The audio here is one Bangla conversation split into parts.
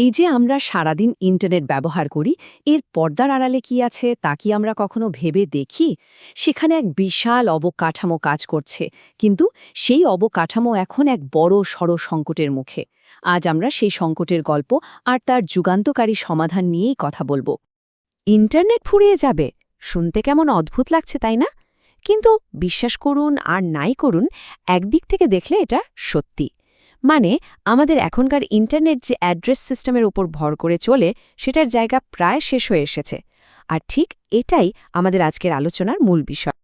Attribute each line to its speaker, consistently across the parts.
Speaker 1: এই যে আমরা সারাদিন ইন্টারনেট ব্যবহার করি, এর পর্দার আড়ালে কি আছে তা কি আমরা কখনো ভেবে দেখি? সেখানে এক বিশাল অবকাঠামো কাজ করছে, কিন্তু সেই অবকাঠামো এখন এক বড় সড় সংকটের মুখে। আজ আমরা সেই সংকটের গল্প আর তার যুগান্তকারী সমাধান নিয়েই কথা বলব। ইন্টারনেট ফুরিয়ে যাবে, শুনতে কেমন অদ্ভুত লাগছে, তাই না? কিন্তু বিশ্বাস করুন আর নাই করুন, একদিক থেকে দেখলে এটা সত্যি। মানে আমাদের এখনকার ইন্টারনেট যে অ্যাড্রেস সিস্টেমের উপর ভর করে চলে, সেটার জায়গা প্রায় শেষ হয়ে এসেছে। আর ঠিক এটাই আমাদের আজকের আলোচনার মূল বিষয়।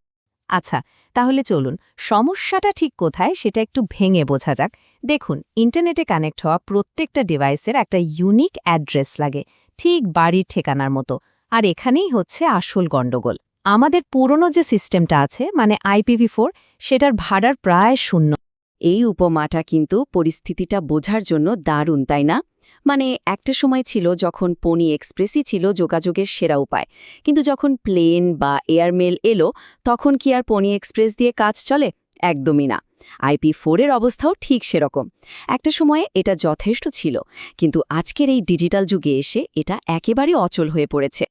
Speaker 1: আচ্ছা তাহলে চলুন, সমস্যাটা ঠিক কোথায় সেটা একটু ভেঙে বোঝা যাক। দেখুন, ইন্টারনেটে কানেক্ট হওয়া প্রত্যেকটা ডিভাইসের একটা ইউনিক অ্যাড্রেস লাগে, ঠিক বাড়ির ঠিকানার মতো। আর এখানেই হচ্ছে আসল গণ্ডগোল আমাদের পুরনো যে সিস্টেমটা আছে মানে আইপিভি ফোর, সেটার ভাড়ার প্রায় শূন্য। এই উপমাটা কিন্তু পরিস্থিতিটা বোঝার জন্য দারুণ, তাই না? মানে একটা সময় ছিল যখন পনি এক্সপ্রেসই ছিল যোগাযোগের সেরা উপায়। কিন্তু যখন প্লেন বা এয়ারমেল এলো, তখন কি আর পনি এক্সপ্রেস দিয়ে কাজ চলে? একদমই না। আইপি ফোরের অবস্থাও ঠিক সেরকম। একটা সময়ে এটা যথেষ্ট ছিল, কিন্তু আজকের এই ডিজিটাল যুগে এসে এটা একেবারে অচল হয়ে পড়েছে।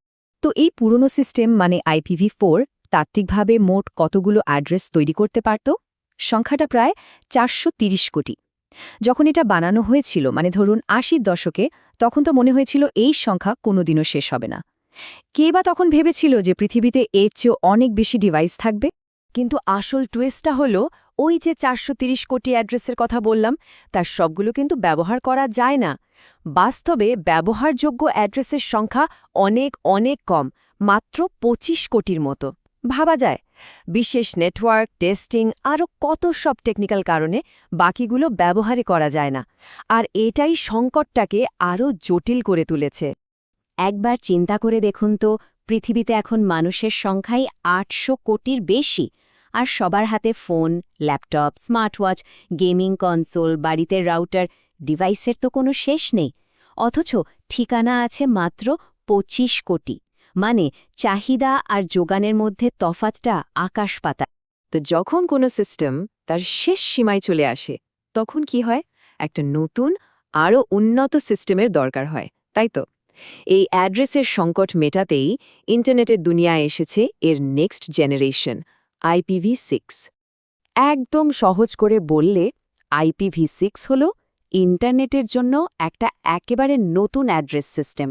Speaker 1: তো এই পুরনো সিস্টেম মানে আইপিভি ফোর তাত্ত্বিকভাবে মোট কতগুলো অ্যাড্রেস তৈরি করতে পারত? সংখ্যাটা প্রায় চারশো কোটি। যখন এটা বানানো হয়েছিল মানে ধরুন আশির দশকে, তখন তো মনে হয়েছিল এই সংখ্যা কোনোদিনও শেষ হবে না। কে বা তখন ভেবেছিল যে পৃথিবীতে এর চেয়েও অনেক বেশি ডিভাইস থাকবে? কিন্তু আসল টুয়েস্টটা হলো, ওই যে চারশো কোটি অ্যাড্রেসের কথা বললাম, তার সবগুলো কিন্তু ব্যবহার করা যায় না। বাস্তবে ব্যবহারযোগ্য অ্যাড্রেসের সংখ্যা অনেক অনেক কম, মাত্র ২৫ কোটির মতো। ভাবা যায়। বিশেষ নেটওয়ার্ক, টেস্টিং আরও কত সব টেকনিক্যাল কারণে বাকিগুলো ব্যবহারই করা যায় না। আর এটাই সংকটটাকে আরও জটিল করে তুলেছে। একবার চিন্তা করে দেখুন তো, পৃথিবীতে এখন মানুষের সংখ্যাই আটশো কোটির বেশি। আর সবার হাতে phone, laptop, smartwatch, gaming console, বাড়িতে রাউটার, ডিভাইসের তো কোনো শেষ নেই। অথচ ঠিকানা আছে মাত্র ২৫ কোটি। মানে চাহিদা আর যোগানের মধ্যে তফাতটা আকাশ পাতা তো যখন কোনো সিস্টেম তার শেষ সীমায় চলে আসে, তখন কি হয়? একটা নতুন, আরও উন্নত সিস্টেমের দরকার হয়, তাই তো? এই অ্যাড্রেসের সংকট মেটাতেই ইন্টারনেটের দুনিয়ায় এসেছে এর নেক্সট জেনারেশন আইপিভি সিক্স একদম সহজ করে বললে আইপিভি সিক্স হল ইন্টারনেটের জন্য একটা একেবারে নতুন অ্যাড্রেস সিস্টেম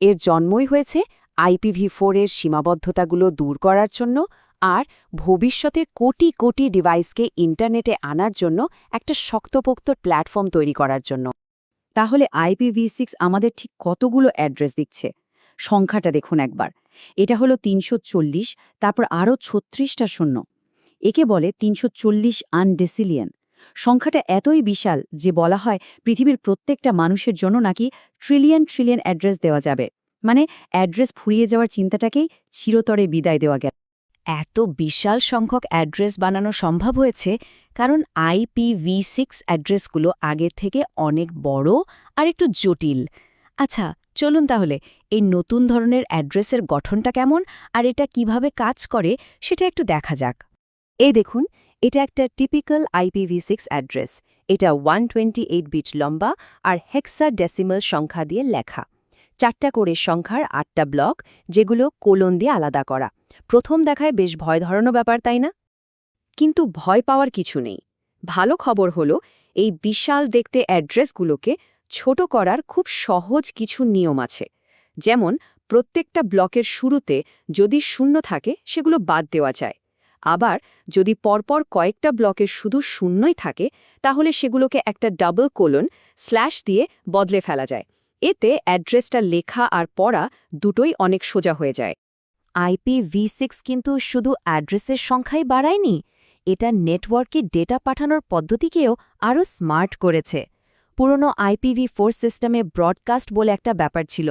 Speaker 1: এর জন্মই হয়েছে আইপিভি ফোরের সীমাবদ্ধতাগুলো দূর করার জন্য আর ভবিষ্যতের কোটি কোটি ডিভাইসকে ইন্টারনেটে আনার জন্য একটা শক্তপোক্ত প্ল্যাটফর্ম তৈরি করার জন্য। তাহলে আইপিভি সিক্স আমাদের ঠিক কতগুলো অ্যাড্রেস দিচ্ছে? সংখ্যাটা দেখুন একবার। এটা হলো তিনশো চল্লিশ, তারপর আরও ছত্রিশটা শূন্য। একে বলে তিনশো আনডেসিলিয়ন। সংখ্যাটা এতই বিশাল যে বলা হয় পৃথিবীর প্রত্যেকটা মানুষের জন্য নাকি ট্রিলিয়ন ট্রিলিয়ন অ্যাড্রেস দেওয়া যাবে। মানে অ্যাড্রেস ফুরিয়ে যাওয়ার চিন্তাটাকেই চিরতরে বিদায় দেওয়া গেল। এত বিশাল সংখ্যক অ্যাড্রেস বানানো সম্ভব হয়েছে কারণ আইপিভি সিক্স অ্যাড্রেসগুলো আগের থেকে অনেক বড় আর একটু জটিল। আচ্ছা চলুন তাহলে, এই নতুন ধরনের অ্যাড্রেসের গঠনটা কেমন আর এটা কীভাবে কাজ করে সেটা একটু দেখা যাক। এই দেখুন, এটা একটা টিপিক্যাল আইপিভি সিক্স অ্যাড্রেস। এটা ওয়ান বিট লম্বা আর হেক্সা ডেসিমাল সংখ্যা দিয়ে লেখা। চারটা করে সংখ্যার আটটা ব্লক, যেগুলো কোলন দিয়ে আলাদা করা। প্রথম দেখায় বেশ ভয় ধরানো ব্যাপার, তাই না? কিন্তু ভয় পাওয়ার কিছু নেই। ভালো খবর হলো, এই বিশাল দেখতে অ্যাড্রেসগুলোকে ছোট করার খুব সহজ কিছু নিয়ম আছে। যেমন, প্রত্যেকটা ব্লকের শুরুতে যদি শূন্য থাকে, সেগুলো বাদ দেওয়া যায়। আবার, যদি পরপর কয়েকটা ব্লকের শুধু শূন্যই থাকে, তাহলে সেগুলোকে একটা ডাবল কোলন স্ল্যাশ দিয়ে বদলে ফেলা যায়। এতে অ্যাড্রেসটা লেখা আর পড়া দুটোই অনেক সোজা হয়ে যায়। আইপি ভি সিক্স কিন্তু শুধু অ্যাড্রেসের সংখ্যাই বাড়ায়নি, এটা নেটওয়ার্কে ডেটা পাঠানোর পদ্ধতিকেও আরও স্মার্ট করেছে। পুরনো আইপিভি ফোর সিস্টেমে ব্রডকাস্ট বলে একটা ব্যাপার ছিল,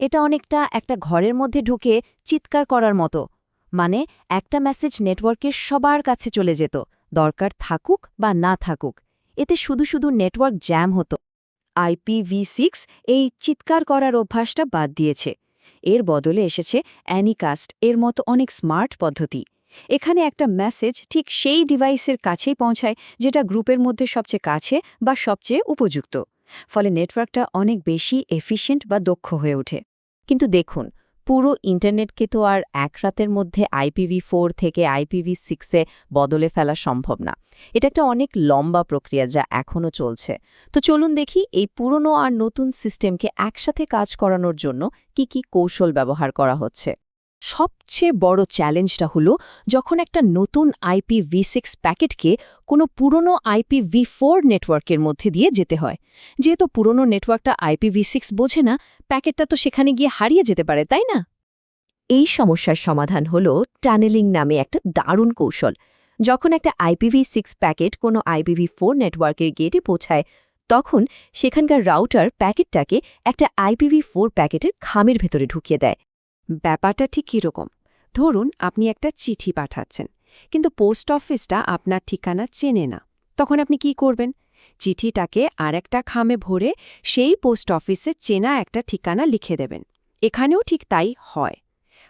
Speaker 1: এটা অনেকটা একটা ঘরের মধ্যে ঢুকে চিৎকার করার মতো মানে একটা মেসেজ নেটওয়ার্কের সবার কাছে চলে যেত, দরকার থাকুক বা না থাকুক, এতে শুধু শুধু নেটওয়ার্ক জ্যাম হতো। আইপিভি সিক্স এই চিৎকার করার অভ্যাসটা বাদ দিয়েছে। এর বদলে এসেছে অ্যানিকাস্ট, এর মতো অনেক স্মার্ট পদ্ধতি। এখানে একটা মেসেজ ঠিক সেই ডিভাইসের কাছেই পৌঁছায় যেটা গ্রুপের মধ্যে সবচেয়ে কাছে বা সবচেয়ে উপযুক্ত। ফলে নেটওয়ার্কটা অনেক বেশি এফিশিয়েন্ট বা দক্ষ হয়ে ওঠে। কিন্তু দেখুন পুরো ইন্টারনেটকে তো আর এক রাতের মধ্যে আইপিভি ফোর থেকে আইপিভি সিক্সে বদলে ফেলা সম্ভব না। এটা একটা অনেক লম্বা প্রক্রিয়া যা এখনও চলছে। তো চলুন দেখি এই পুরনো আর নতুন সিস্টেমকে একসাথে কাজ করানোর জন্য কি কি কৌশল ব্যবহার করা হচ্ছে। সবচেয়ে বড় চ্যালেঞ্জটা হলো যখন একটা নতুন আইপি ভি সিক্স প্যাকেটকে কোনো পুরনো আইপি ভি ফোর নেটওয়ার্কের মধ্যে দিয়ে যেতে হয়। যেহেতু পুরনো নেটওয়ার্কটা আইপি ভি সিক্স বোঝে না, প্যাকেটটা তো সেখানে গিয়ে হারিয়ে যেতে পারে, তাই না? এই সমস্যার সমাধান হল টানেলিং নামে একটা দারুণ কৌশল। যখন একটা আইপিভি সিক্স প্যাকেট কোনো আইপিভি ফোর নেটওয়ার্কের গেটে পৌঁছায়, তখন সেখানকার রাউটার প্যাকেটটাকে একটা আইপিভি ফোর প্যাকেটের খামের ভেতরে ঢুকিয়ে দেয়। ব্যাপারটা ঠিক কীরকম? ধরুন, আপনি একটা চিঠি পাঠাচ্ছেন, কিন্তু পোস্ট অফিসটা আপনার ঠিকানা চেনে না। তখন আপনি কি করবেন? চিঠিটাকে আর একটা খামে ভরে সেই পোস্ট অফিসে চেনা একটা ঠিকানা লিখে দেবেন। এখানেও ঠিক তাই হয়।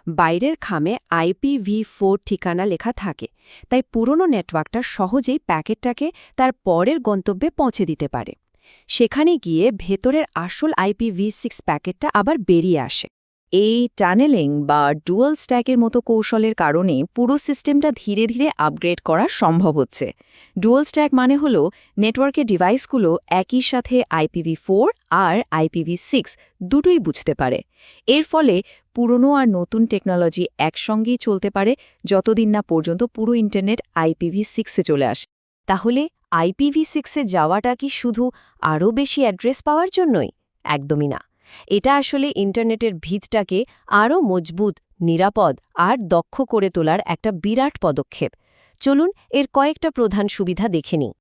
Speaker 1: বাইরের খামে আইপিভি ফোর ঠিকানা লেখা থাকে, তাই পুরনো নেটওয়ার্কটা সহজেই প্যাকেটটাকে তার পরের গন্তব্যে পৌঁছে দিতে পারে। সেখানে গিয়ে ভেতরের আসল আইপিভি সিক্স প্যাকেটটা আবার বেরিয়ে আসে। এই টানেলিং বা ডুয়াল স্ট্যাকের মতো কৌশলের কারণে পুরো সিস্টেমটা ধীরে ধীরে আপগ্রেড করা সম্ভব হচ্ছে। ডুয়াল স্ট্যাক মানে হল নেটওয়ার্কের ডিভাইসগুলো একই সাথে আইপিভি ফোর আর আইপিভি সিক্স দুটোই বুঝতে পারে। এর ফলে পুরনো আর নতুন টেকনোলজি একসঙ্গেই চলতে পারে যতদিন না পর্যন্ত পুরো ইন্টারনেট আইপিভি সিক্সে চলে আসে। তাহলে আইপিভি সিক্সে যাওয়াটা কি শুধু আরও বেশি অ্যাড্রেস পাওয়ার জন্যই? একদমই না। এটা আসলে ইন্টারনেটের ভিতটাকে আরও মজবুত, নিরাপদ আর দক্ষ করে তোলার একটা বিরাট পদক্ষেপ। চলুন এর কয়েকটা প্রধান সুবিধা দেখে নিই।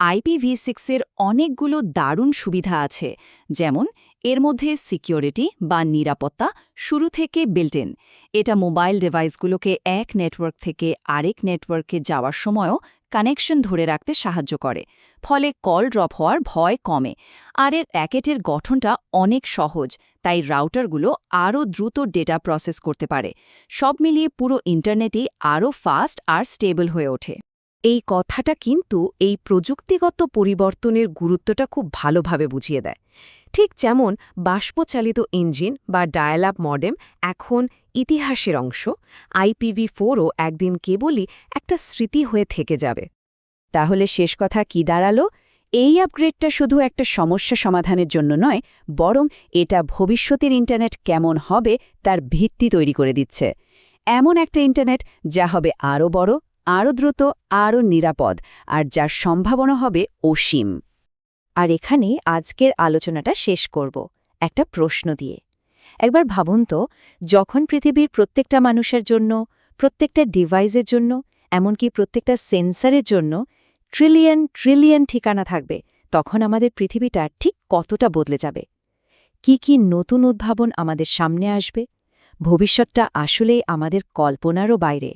Speaker 1: আইপিভি সিক্সের অনেকগুলো দারুণ সুবিধা আছে, যেমন এর মধ্যে সিকিউরিটি বা নিরাপত্তা শুরু থেকে বিল্টেন এটা মোবাইল ডিভাইসগুলোকে এক নেটওয়ার্ক থেকে আরেক নেটওয়ার্কে যাওয়ার সময়ও কানেকশন ধরে রাখতে সাহায্য করে, ফলে কল ড্রপ হওয়ার ভয় কমে। আর এর প্যাকেটের গঠনটা অনেক সহজ, তাই রাউটারগুলো আরও দ্রুত ডেটা প্রসেস করতে পারে। সব মিলিয়ে পুরো ইন্টারনেটই আরও ফাস্ট আর স্টেবল হয়ে ওঠে। এই কথাটা কিন্তু এই প্রযুক্তিগত পরিবর্তনের গুরুত্বটা খুব ভালোভাবে বুঝিয়ে দেয়। ঠিক যেমন বাষ্পচালিত ইঞ্জিন বা ডায়াল আপ মডেম এখন ইতিহাসের অংশ আইপিভি ফোরও একদিন কেবলই একটা স্মৃতি হয়ে থেকে যাবে। তাহলে শেষ কথা কি দাঁড়াল? এই আপগ্রেডটা শুধু একটা সমস্যা সমাধানের জন্য নয়, বরং এটা ভবিষ্যতের ইন্টারনেট কেমন হবে তার ভিত্তি তৈরি করে দিচ্ছে। এমন একটা ইন্টারনেট যা হবে আরও বড়, আরও দ্রুত, আরও নিরাপদ, আর যার সম্ভাবনা হবে অসীম। আর এখানে আজকের আলোচনাটা শেষ করব একটা প্রশ্ন দিয়ে। একবার ভাবুন তো, যখন পৃথিবীর প্রত্যেকটা মানুষের জন্য, প্রত্যেকটা ডিভাইসের জন্য, এমনকি প্রত্যেকটা সেন্সারের জন্য ট্রিলিয়ন ট্রিলিয়ন ঠিকানা থাকবে, তখন আমাদের পৃথিবীটা ঠিক কতটা বদলে যাবে? কি কি নতুন উদ্ভাবন আমাদের সামনে আসবে? ভবিষ্যৎটা আসলেই আমাদের কল্পনারও বাইরে।